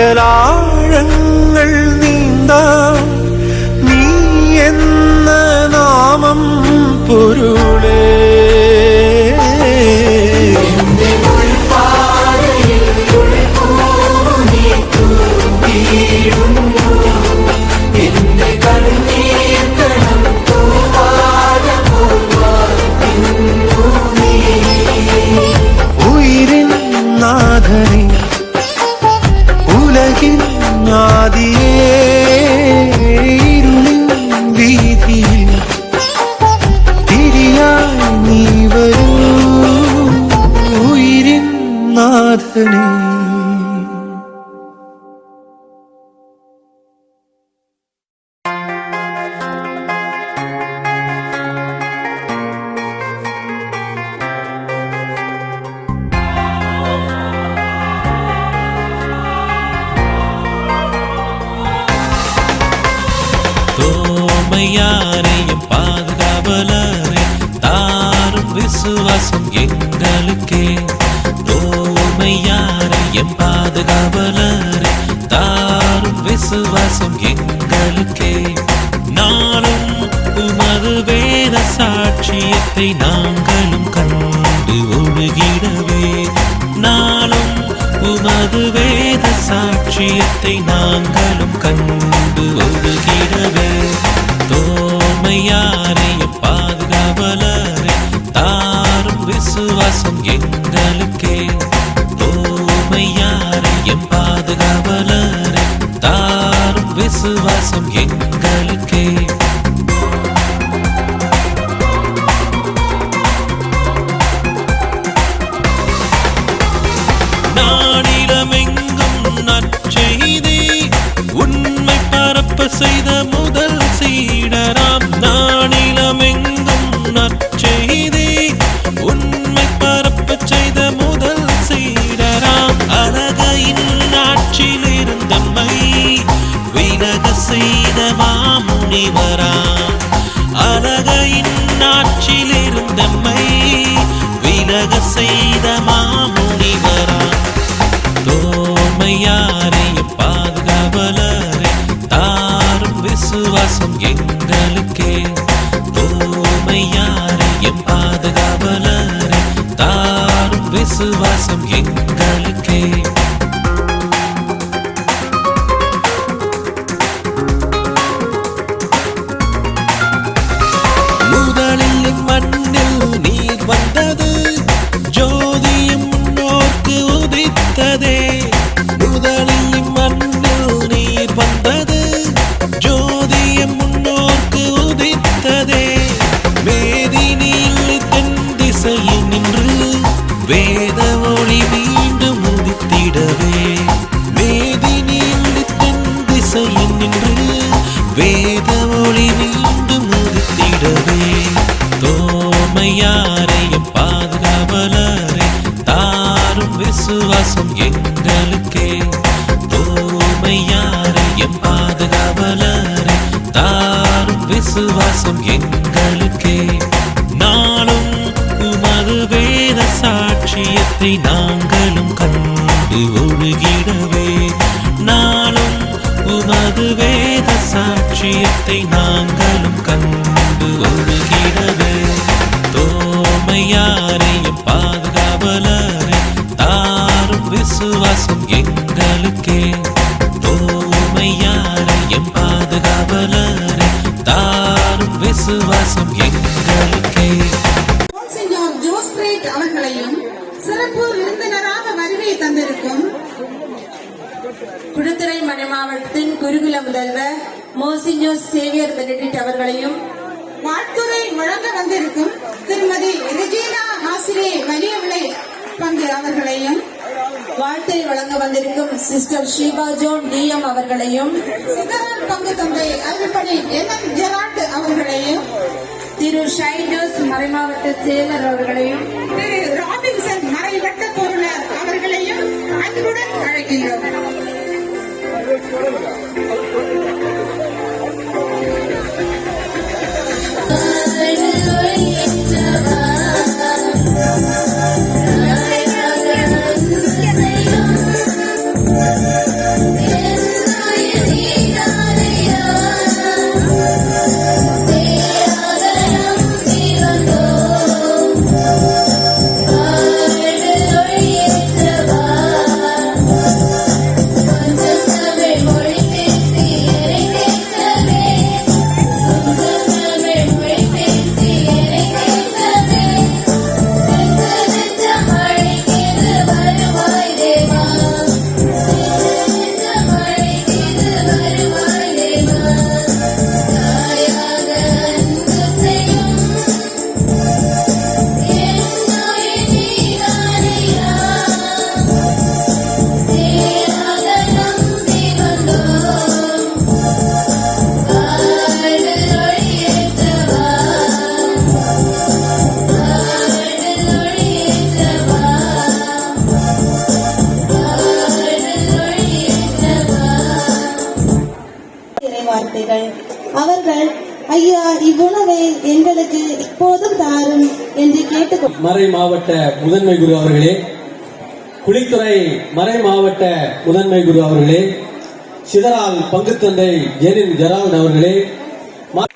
നിഴലാഴങ്ങൾ നീന്താ. നീ എന്ന നാമം പൊരു நாதனே தோமையாரையும் பாதுகாவலரே தாரும் விசுவாசம் எங்களுக்கே. உண்மையாரே என் பாதுகாவலரே தாரும் விசுவாசம் எங்களுக்கே. நானும் உமது வேத சாட்சியத்தை நாங்களும் கண்டு ஒழுகிடவே. நானும் உமது வேத சாட்சியத்தை நாங்களும் கண்டு ஒழுகிடவே. தோமையாரே பாதுகாவலரே தாரும் விசுவாசம் எங்களுக்கே. வரான் சாட்சியத்தை நாங்களும் கண்டு ஒழுகிறது. தோமையாரையும் பாதுகாவலரே தாரும் விசுவாசம் எங்களுக்கே. தோமையாரையும் பாதுகாவலரே தாரும் விசுவாசம் எங்களுக்கே. அவர்களையும் சிறப்பு விருந்தினராக வருகை தந்திருக்கும் குடுத்துறை மறை மாவட்டத்தின் குருகுல முதல்வர் மோசிஞ்சோஸ் சேவியர் பெனடிட் அவர்களையும் வாழ்த்துறை வழங்க வந்திருக்கும் திருமதி ரெஜீனா ஆசிரியை வலியவிளை பங்கு அவர்களையும் வாழ்த்தை வழங்க வந்திருக்கும் சிஸ்டர் ஷீபா ஜோன் டிஎம் அவர்களையும் சிதறல் பங்கு தந்தை அருள்பணி என் என் ஜெராட் அவர்களையும் திரு ஷைனோஸ் மறைமாவட்ட செயலர் அவர்களையும் திரு ராபின்சன் மறைவட்ட பொருளர் அவர்களையும் அன்புடன் அழைக்கின்றோம். இறைவார்த்தைகள் அவர்கள் ஐயா இவ்வுணவை எங்களுக்கு இப்போதும் தாரும் என்று கேட்டுக் மறை மாவட்ட முதன்மை குரு அவர்களே குளித்துறை மறை மாவட்ட முதன்மை குரு அவர்களே சிதறால் பங்கு தந்தை ஜெனின் ஜெரால்ட் அவர்களே ம-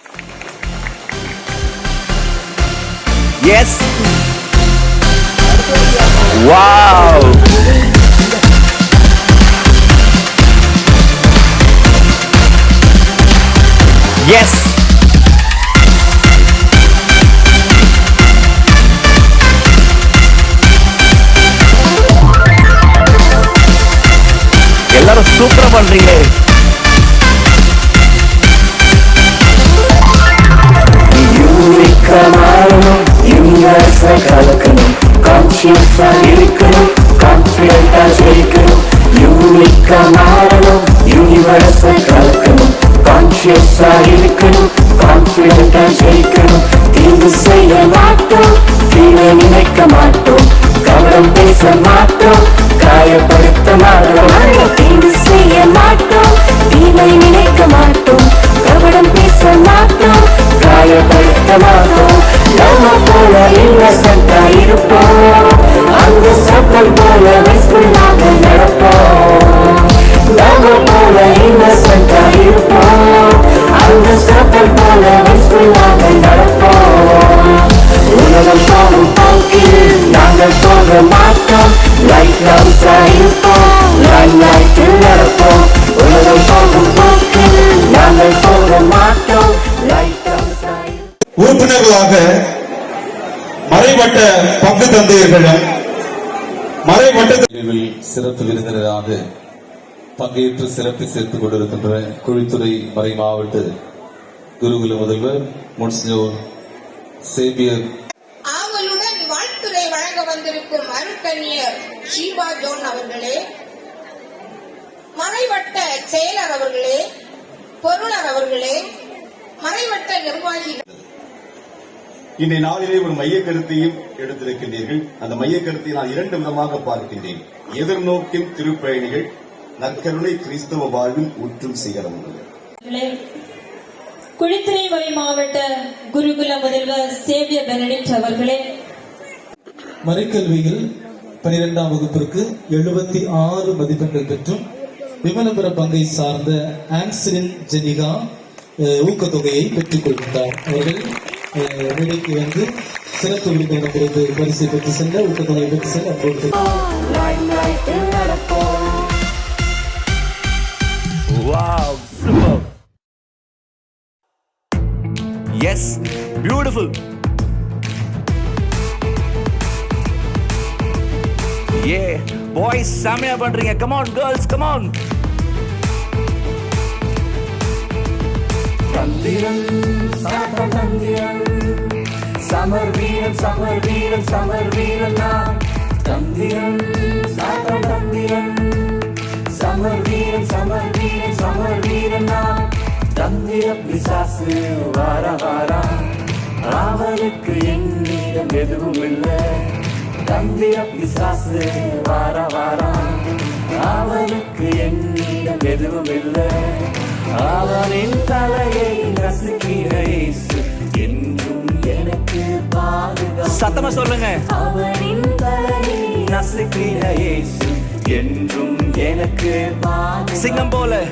மாறணும் யூனிவர்ஸ கலக்கணும். கான்சியஸா இருக்கணும் கான்பிடண்டா ஜெயிக்கணும். யூனிக்கா மாறணும் யூனிவர்ஸ கலக்கணும். கான்சியஸா இருக்கணும் கான்பிடண்டா ஜெயிக்கணும். தீங்கு செய்ய மாட்டோம் தீமை நினைக்க மாட்டோம். கவனம் பேச மாட்டோம் காயப்படுத்த மாட்டோம். மறைவட்ட நிகழ்வில் சிறப்பு விருந்தினராக பங்கேற்று சிறப்பை சேர்த்துக் கொண்டிருக்கின்ற குழித்துறை மறை மாவட்ட குருகுல முதல்வர் முன்சினோர் சேபியர் ஆவலுடன் வழங்க வந்திருக்கும் அருட்கண்ணியர் ஷீபா ஜோன் அவர்களே மறைவட்ட செயலர் அவர்களே பொருளர் அவர்களே மறைவட்ட நிர்வாகிகள். இன்றைய நாளிலே ஒரு மைய கருத்தையும் எடுத்திருக்கின்றீர்கள். அந்த மைய கருத்தை நான் இரண்டு விதமாக பார்க்கின்றேன். எதிர்நோக்கின் திருப்பயணிகள் நற்கருணை கிறிஸ்தவ வாழ்வில் ஊற்றும் சிகரம் குழித்துறை மறை மாவட்ட குருகுல முதல்வர் சேவியர் பெனடிக்ட் அவர்களே. மறைக்கல்வியில் பனிரெண்டாம் வகுப்பிற்கு எழுபத்தி ஆறு மதிப்பெண்கள் பெற்றும் விமலபுர பங்கை சார்ந்த ஆன்சரின் ஜெனிகா அஹ், ஊக்கத்தொகையை பெற்றுக் கொள்கின்றார். அவர்கள் அஹ், மேடைக்கு வந்து சிறப்பு விருந்தினர் கொடுத்து பரிசை பெற்று சென்ற ஊக்கத்தொகையை பெற்று சென்ற அன்போடு Wow. Super. Yes. Beautiful. செமையா பண்றீங்க. கமான் கேர்ள்ஸ் கமான் Come சாத்த தந்திரம் சமர் வீரன் சமர் வீரன் சமர் வீரன் நான். சாத்த தந்திரம் சமர் வீரன் சமர் வீரன் சமர் வீரன் தந்திர பிசாசு வார வாரா. அவனுக்கு எதுவும் இல்லை. தந்திர பிசாசு வார வாரா. அவனுக்கு என்னிடம் எதுவும் இல்லை. அவனின் தலையை நசுக்கிற இயேசு என்றும் எனக்கு பாதுகாப்பு. சத்தமா சொல்லுங்க. அவனின் தலையை நசுக்கிற இயேசு என்றும் எனக்கு சிங்கம் போல.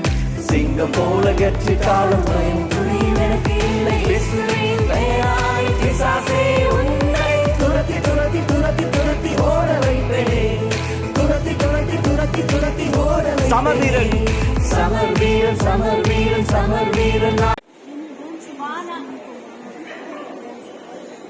சிங்கம் போல கட்சி காலம் எனக்கு இல்லை. ஓட வைப்பேனே. சமர் வீரன். சமர் வீரன் சமர் வீரன் சமர் வீரன் நான்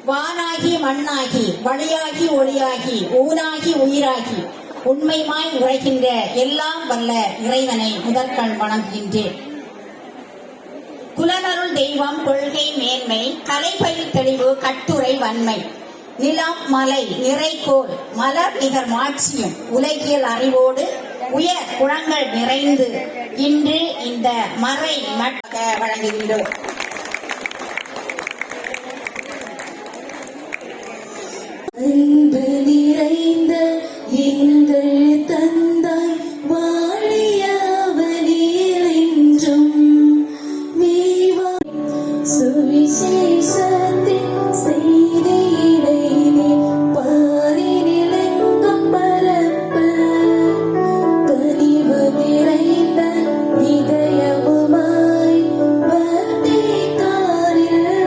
வானாகி மண்ணாகி வழியாகி ஒளியாகி ஊனாகி உயிராகி உண்மைமாய் உரைக்கின்ற எல்லாம் வல்ல இறைவனை முதற்கண் வணங்குகின்றேன் குலனருள் தெய்வம் கொள்கை மேன்மை கலைப்பயில் தெளிவு கட்டுரை வன்மை நிலம் மலை நிறைகோல் மலர் நிகர் மாட்சியும் உலகியல் அறிவோடு உயர் குளங்கள் நிறைந்து இன்று இந்த மறை வழங்குகின்றோம்.